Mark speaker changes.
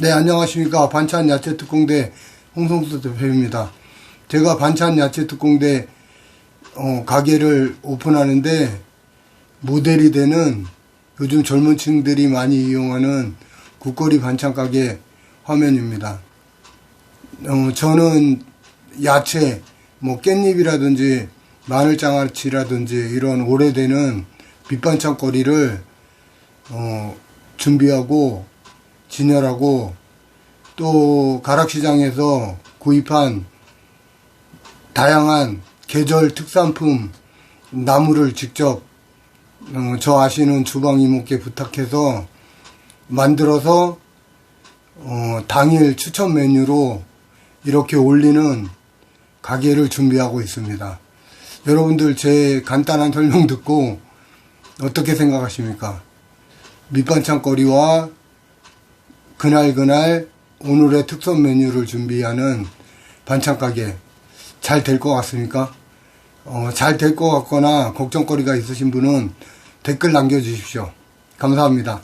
Speaker 1: 네, 안녕하십니까. 반찬 야채 특공대 홍성수 대표입니다. 제가 반찬 야채 특공대 어, 가게를 오픈하는데 모델이 되는 요즘 젊은 층들이 많이 이용하는 국거리 반찬 가게 화면입니다. 어, 저는 야채, 뭐 깻잎이라든지 마늘장아찌라든지 이런 오래되는 밑반찬 거리를 어, 준비하고 진열하고 또 가락시장에서 구입한 다양한 계절 특산품 나무를 직접 어, 저 아시는 주방 이모께 부탁해서 만들어서 어, 당일 추천 메뉴로 이렇게 올리는 가게를 준비하고 있습니다. 여러분들 제 간단한 설명 듣고 어떻게 생각하십니까? 밑반찬거리와 그날 그날 오늘의 특선 메뉴를 준비하는 반찬 가게 잘 될 것 같습니까? 어, 잘 될 것 같거나 걱정거리가 있으신 분은 댓글 남겨주십시오. 감사합니다.